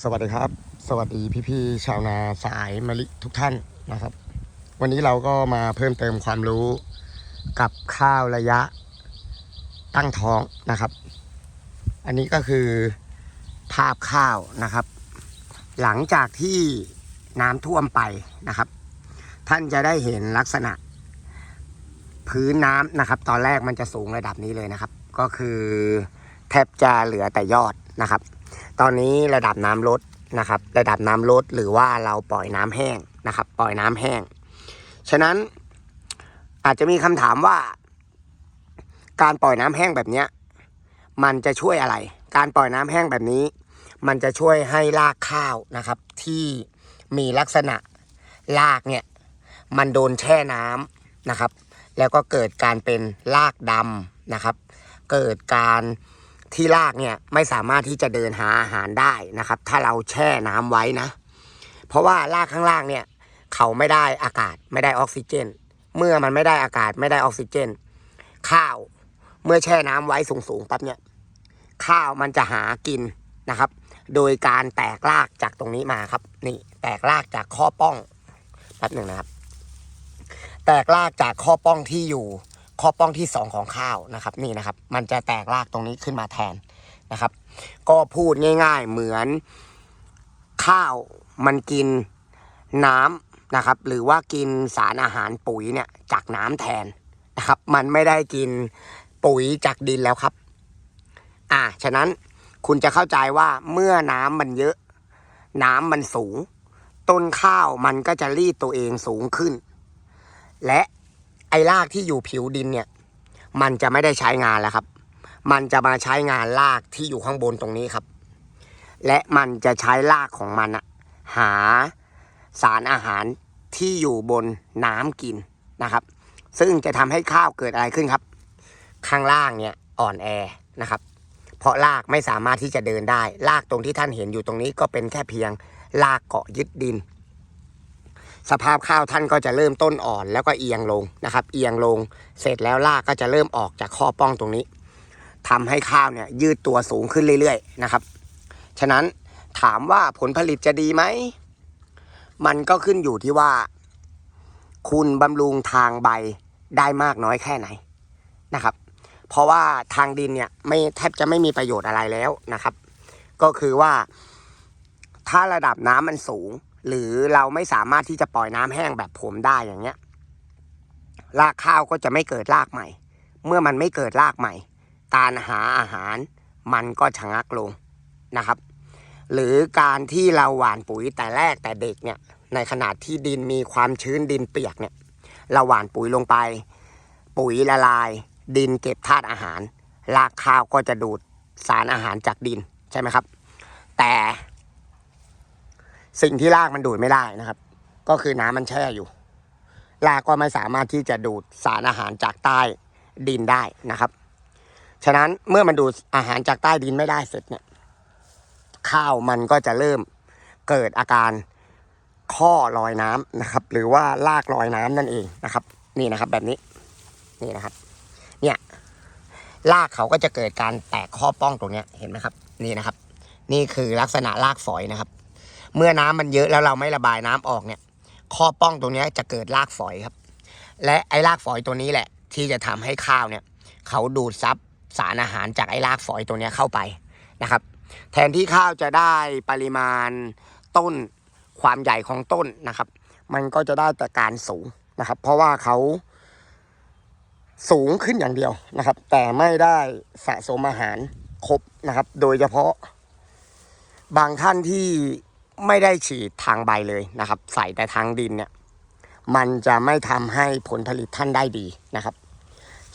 สวัสดีครับ สวัสดีพี่ๆชาวนาสายมะลิทุกท่านนะครับ วันนี้เราก็มาเพิ่มเติมความรู้กับข้าวระยะตั้งท้องนะครับ อันนี้ก็คือภาพข้าวนะครับ หลังจากที่น้ำท่วมไปนะครับ ท่านจะได้เห็นลักษณะ พื้นน้ำนะครับ ตอนแรกมันจะสูงระดับนี้เลยนะครับ ก็คือแทบจะเหลือแต่ยอดนะครับ ตอนนี้ระดับน้ำลดนะครับ ระดับน้ำลดหรือว่าเราปล่อยน้ำแห้งนะครับ ปล่อยน้ำแห้ง ฉะนั้นอาจจะมีคำถามว่า การปล่อยน้ำแห้งแบบเนี้ยมันจะช่วยอะไร การปล่อยน้ำแห้งแบบนี้ มันจะช่วยให้รากข้าวนะครับ ที่มีลักษณะรากเนี่ยมันโดนแช่น้ำนะครับ แล้วก็เกิดการเป็นรากดำนะครับ เกิดการ ที่รากเนี่ยไม่สามารถที่จะเดินหาอาหารได้นะครับ ถ้าเราแช่น้ำไว้นะ เพราะว่ารากข้างล่างเนี่ยเขาไม่ได้อากาศไม่ได้ออกซิเจน เมื่อมันไม่ได้อากาศไม่ได้ออกซิเจน ข้าวเมื่อแช่น้ำไว้สูงๆปั๊บเนี่ยข้าวมันจะหากินนะครับ โดยการแตกรากจากตรงนี้มาครับ นี่แตกรากจากข้อป้องแป๊บหนึ่งนะครับ แตกรากจากข้อป้องที่อยู่ ข้อป้องที่สองของข้าวนะครับนี่นะครับ มันจะแตกรากตรงนี้ขึ้นมาแทนนะครับ ก็พูดง่าย ๆ เหมือนข้าวมันกินน้ำนะครับ หรือว่ากินสารอาหารปุ๋ยเนี่ยจากน้ำแทนนะครับ มันไม่ได้กินปุ๋ยจากดินแล้วครับ อ่าฉะนั้นคุณจะเข้าใจว่าเมื่อน้ำมันเยอะ น้ำมันสูง ต้นข้าวมันก็จะรีดตัวเองสูงขึ้น และ ไอ้รากที่อยู่ผิวดินเนี่ย มันจะไม่ได้ใช้งานแล้วครับ มันจะมาใช้งานรากที่อยู่ข้างบนตรงนี้ครับ และมันจะใช้รากของมันอะหาสารอาหารที่อยู่บนน้ำกินนะครับ ซึ่งจะทำให้ข้าวเกิดอะไรขึ้นครับ ข้างล่างเนี่ยอ่อนแอนะครับ เพราะรากไม่สามารถที่จะเดินได้รากตรงที่ท่านเห็นอยู่ตรงนี้ก็เป็นแค่เพียงรากเกาะยึดดิน สภาพข้าวท่านก็จะเริ่มต้นอ่อนแล้วก็เอียงลงนะครับ เอียงลงเสร็จแล้วรากก็จะเริ่มออกจากข้อป้องตรงนี้ทำให้ข้าวเนี่ยยืดตัวสูงขึ้นเรื่อยๆนะครับ ฉะนั้นถามว่าผลผลิตจะดีไหม มันก็ขึ้นอยู่ที่ว่า คุณบำรุงทางใบได้มากน้อยแค่ไหนนะครับ เพราะว่าทางดินเนี่ยไม่แทบจะไม่มีประโยชน์อะไรแล้วนะครับ ก็คือว่าถ้าระดับน้ำมันสูง หรือเราไม่สามารถที่จะปล่อยน้ำแห้งแบบผมได้อย่างเงี้ย รากข้าวก็จะไม่เกิดรากใหม่ เมื่อมันไม่เกิดรากใหม่ การหาอาหารมันก็ชะงักลงนะครับ หรือการที่เราหว่านปุ๋ยแต่แรกแต่เด็กเนี่ย ในขณะที่ดินมีความชื้นดินเปียกเนี่ย เราหว่านปุ๋ยลงไป ปุ๋ยละลาย ดินเก็บธาตุอาหาร รากข้าวก็จะดูดสารอาหารจากดินใช่ไหมครับ แต่ สิ่งที่รากมันดูดไม่ได้นะครับ ก็คือน้ำมันแช่อยู่รากก็ไม่สามารถที่จะดูดสารอาหารจากใต้ดินได้นะครับ ฉะนั้นเมื่อมันดูดอาหารจากใต้ดินไม่ได้เสร็จเนี่ย ข้าวมันก็จะเริ่มเกิดอาการข้อลอยน้ำนะครับ หรือว่าลากลอยน้ำนั่นเองนะครับ นี่นะครับแบบนี้นี่นะครับ เนี่ยรากเขาก็จะเกิดการแตกข้อป้องตรงเนี้ยเห็นไหมครับ นี่นะครับ นี่คือลักษณะรากฝอยนะครับ เมื่อน้ำมันเยอะแล้วเราไม่ระบายน้ำออกเนี่ย ข้อป้องตรงนี้จะเกิดรากฝอยครับ และไอ้รากฝอยตัวนี้แหละ ที่จะทำให้ข้าวเนี่ย เขาดูดซับสารอาหารจากไอ้รากฝอยตัวนี้เข้าไปนะครับ แทนที่ข้าวจะได้ปริมาณต้นความใหญ่ของต้นนะครับ มันก็จะได้แต่การสูงนะครับ เพราะว่าเขาสูงขึ้นอย่างเดียวนะครับ แต่ไม่ได้สะสมอาหารครบนะครับ โดยเฉพาะบางท่านที่ ไม่ได้ฉีดทางใบเลยนะครับ ใส่แต่ทางดินเนี่ย มันจะไม่ทำให้ผลผลิตท่านได้ดีนะครับ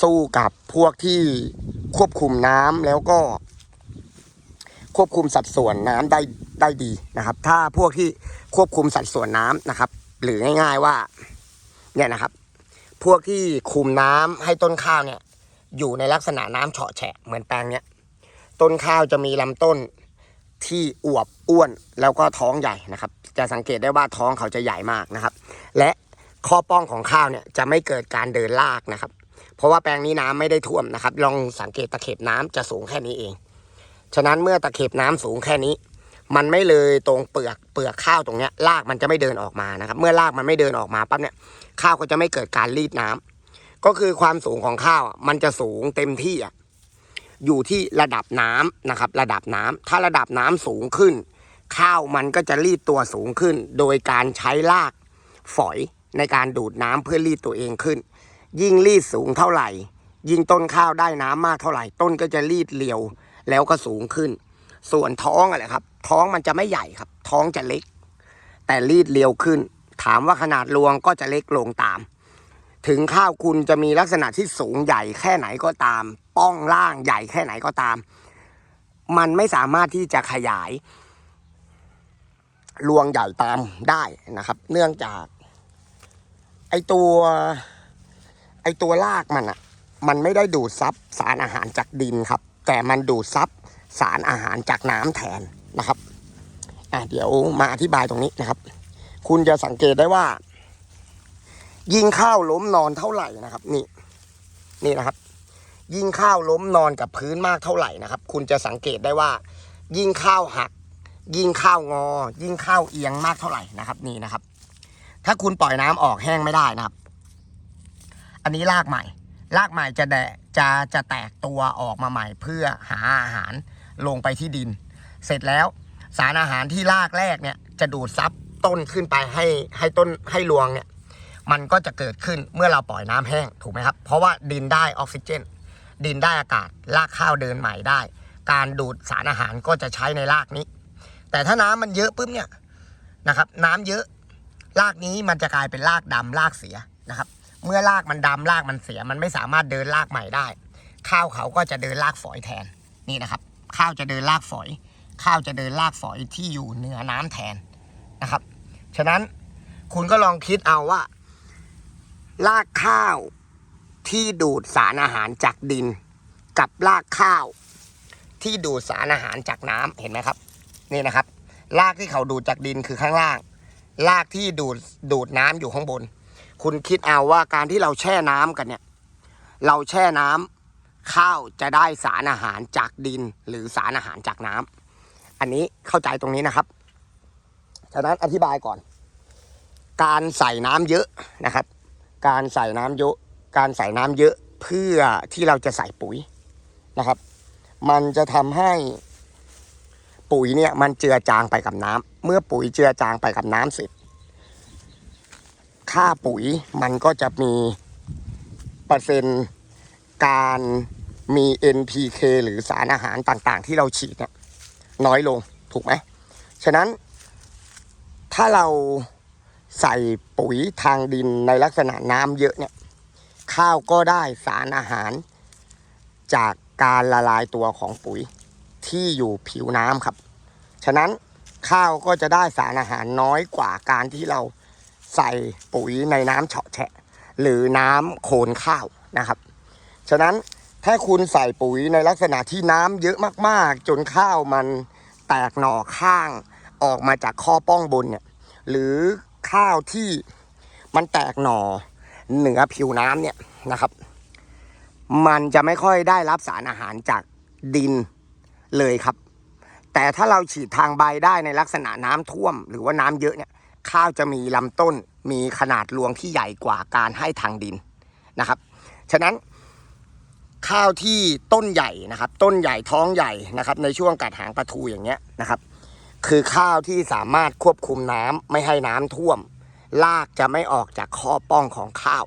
สู้กับพวกที่ควบคุมน้ำแล้วก็ ควบคุมสัดส่วนน้ำได้ได้ดีนะครับ ถ้าพวกที่ควบคุมสัดส่วนน้ำนะครับ หรือง่าย ๆว่า เนี่ยนะครับ พวกที่คุมน้ำให้ต้นข้าวเนี่ย อยู่ในลักษณะน้ำเฉาะแฉะเหมือนแปลงเนี้ยต้นข้าวจะมีลำต้น ที่อวบอ้วนแล้วก็ท้องใหญ่นะครับ จะสังเกตได้ว่าท้องเขาจะใหญ่มากนะครับ และข้อป้องของข้าวเนี่ยจะไม่เกิดการเดินลากนะครับ เพราะว่าแปลงนี้น้ำไม่ได้ท่วมนะครับ ลองสังเกตตะเข็บน้ำจะสูงแค่นี้เอง ฉะนั้นเมื่อตะเข็บน้ำสูงแค่นี้ มันไม่เลยตรงเปลือกเปลือกข้าวตรงเนี้ยรากมันจะไม่เดินออกมานะครับ เมื่อรากมันไม่เดินออกมาปั๊บเนี่ยข้าวก็จะไม่เกิดการรีดน้ำก็คือความสูงของข้าวมันจะสูงเต็มที่อะ อยู่ที่ระดับน้ำนะครับ ระดับน้ำถ้าระดับน้ำสูงขึ้น ข้าวมันก็จะรีดตัวสูงขึ้น โดยการใช้รากฝอยในการดูดน้ำเพื่อรีดตัวเองขึ้น ยิ่งรีดสูงเท่าไหร่ ยิ่งต้นข้าวได้น้ำมากเท่าไหร่ ต้นก็จะรีดเรียวแล้วก็สูงขึ้น ส่วนท้องอะไรครับ ท้องมันจะไม่ใหญ่ครับ ท้องจะเล็ก แต่รีดเรียวขึ้น ถามว่าขนาดรวงก็จะเล็กลงตาม ถึงข้าวคุณจะมีลักษณะที่สูงใหญ่แค่ไหนก็ตาม ป้องล่างใหญ่แค่ไหนก็ตาม มันไม่สามารถที่จะขยายรวงใหญ่ตามได้นะครับ เนื่องจาก ไอตัว ไอตัวรากมันอะมันไม่ได้ดูดซับสารอาหารจากดินครับ แต่มันดูดซับสารอาหารจากน้ำแทนนะครับอะเดี๋ยวมาอธิบายตรงนี้นะครับ คุณจะสังเกตได้ว่า ยิงข้าวล้มนอนเท่าไหร่นะครับ นี่ นี่นะครับ ยิงข้าวล้มนอนกับพื้นมากเท่าไหร่นะครับ คุณจะสังเกตได้ว่า ยิงข้าวหัก ยิงข้าวงอ ยิงข้าวเอียงมากเท่าไหร่นะครับ นี่นะครับ ถ้าคุณปล่อยน้ำออกแห้งไม่ได้นะครับ อันนี้รากใหม่รากใหม่จะแดจะจะแตกตัวออกมาใหม่ เพื่อหาอาหารลงไปที่ดิน เสร็จแล้วสารอาหารที่รากแรกเนี่ยจะดูดซับต้นขึ้นไปให้ให้ต้นให้รวงเนี่ย มันก็จะเกิดขึ้นเมื่อเราปล่อยน้ำแห้งถูกไหมครับ เพราะว่าดินได้ออกซิเจน ดินได้อากาศรากข้าวเดินใหม่ได้ การดูดสารอาหารก็จะใช้ในรากนี้ แต่ถ้าน้ำมันเยอะปุ๊บเนี่ยนะครับ น้ำเยอะรากนี้มันจะกลายเป็นรากดำรากเสียนะครับ เมื่อรากมันดำรากมันเสีย มันไม่สามารถเดินรากใหม่ได้ ข้าวเขาก็จะเดินรากฝอยแทนนี่นะครับ ข้าวจะเดินรากฝอย ข้าวจะเดินรากฝอยที่อยู่เหนือน้ำแทนนะครับ ฉะนั้นคุณก็ลองคิดเอาว่า รากข้าวที่ดูดสารอาหารจากดิน กับรากข้าว ที่ดูดสารอาหารจากน้ำเห็นไหมครับ นี่นะครับ รากที่เขาดูดจากดินคือข้างล่าง รากที่ดูดดูดน้ำอยู่ข้างบน คุณคิดเอาว่าการที่เราแช่น้ำกันเนี่ย เราแช่น้ำข้าวจะได้สารอาหารจากดินหรือสารอาหารจากน้ำอันนี้เข้าใจตรงนี้นะครับฉะนั้นอธิบายก่อน การใส่น้ำเยอะนะครับ การใส่น้ำเยอะการใส่น้ำเยอะเพื่อที่เราจะใส่ปุ๋ยนะครับ มันจะทำให้ปุ๋ยเนี่ยมันเจือจางไปกับน้ำเมื่อปุ๋ยเจือจางไปกับน้ำเสร็จค่าปุ๋ยมันก็จะมีเปอร์เซ็นต์การมี NPK หรือสารอาหารต่างๆ ที่เราฉีดเนี่ยน้อยลงถูกไหม ฉะนั้นถ้าเรา ใส่ปุ๋ยทางดินในลักษณะน้ำเยอะเนี่ยข้าวก็ได้สารอาหาร จากการละลายตัวของปุ๋ยที่อยู่ผิวน้ำครับ ฉะนั้นข้าวก็จะได้สารอาหารน้อยกว่าการที่เราใส่ปุ๋ยในน้ำเฉาะแฉะ หรือน้ำโคลนข้าวนะครับ ฉะนั้นถ้าคุณใส่ปุ๋ยในลักษณะที่น้ำเยอะมากๆ จนข้าวมันแตกหน่อข้างออกมาจากข้อป้องบนเนี่ยหรือ ข้าวที่มันแตกหน่อเหนือผิวน้ำเนี่ยนะครับ มันจะไม่ค่อยได้รับสารอาหารจากดินเลยครับ แต่ถ้าเราฉีดทางใบได้ในลักษณะน้ำท่วม หรือว่าน้ำเยอะเนี่ย ข้าวจะมีลำต้นมีขนาดรวงที่ใหญ่กว่าการให้ทางดินนะครับ ฉะนั้นข้าวที่ต้นใหญ่นะครับ ต้นใหญ่ท้องใหญ่นะครับ ในช่วงกัดหางปลาทูอย่างเงี้ยนะครับ คือข้าวที่สามารถควบคุมน้ำไม่ให้น้ำท่วมรากจะไม่ออกจากข้อป้องของข้าว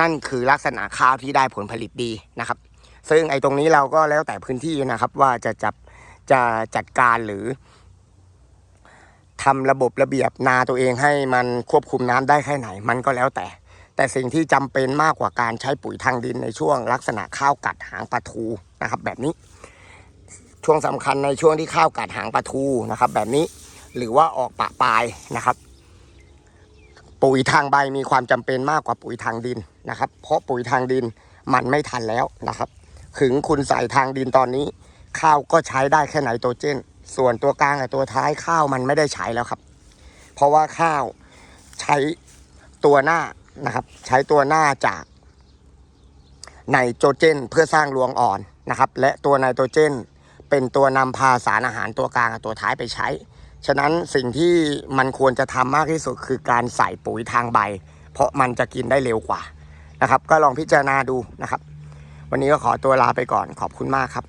นั่นคือลักษณะข้าวที่ได้ผลผลิตดีนะครับ ซึ่งไอ้ตรงนี้เราก็แล้วแต่พื้นที่นะครับ ว่าจะจับจะจัดการหรือทำระบบระเบียบนาตัวเองให้มันควบคุมน้ำได้แค่ไหน มันก็แล้วแต่ แต่สิ่งที่จำเป็นมากกว่าการใช้ปุ๋ยทางดินในช่วงลักษณะข้าวกัดหางปลาทูนะครับ แบบนี้ ช่วงสำคัญในช่วงที่ข้าวกัดหางปลาทูนะครับ แบบนี้หรือว่าออกปะปลายนะครับ ปุ๋ยทางใบมีความจำเป็นมากกว่าปุ๋ยทางดินนะครับ เพราะปุ๋ยทางดินมันไม่ทันแล้วนะครับถึงคุณใส่ทางดินตอนนี้ ข้าวก็ใช้ได้แค่ไหนโตรเจน ส่วนตัวกลางกับตัวท้ายข้าวมันไม่ได้ใช้แล้วครับ เพราะว่าข้าวใช้ตัวหน้านะครับ ใช้ตัวหน้าจากไนโตรเจนเพื่อสร้างรวงอ่อนนะครับ และตัวไนโตรเจน เป็นตัวนำพาสารอาหารตัวกลางกับตัวท้ายไปใช้ ฉะนั้นสิ่งที่มันควรจะทำมากที่สุดคือการใส่ปุ๋ยทางใบ เพราะมันจะกินได้เร็วกว่านะครับ ก็ลองพิจารณาดูนะครับ วันนี้ก็ขอตัวลาไปก่อนขอบคุณมากครับ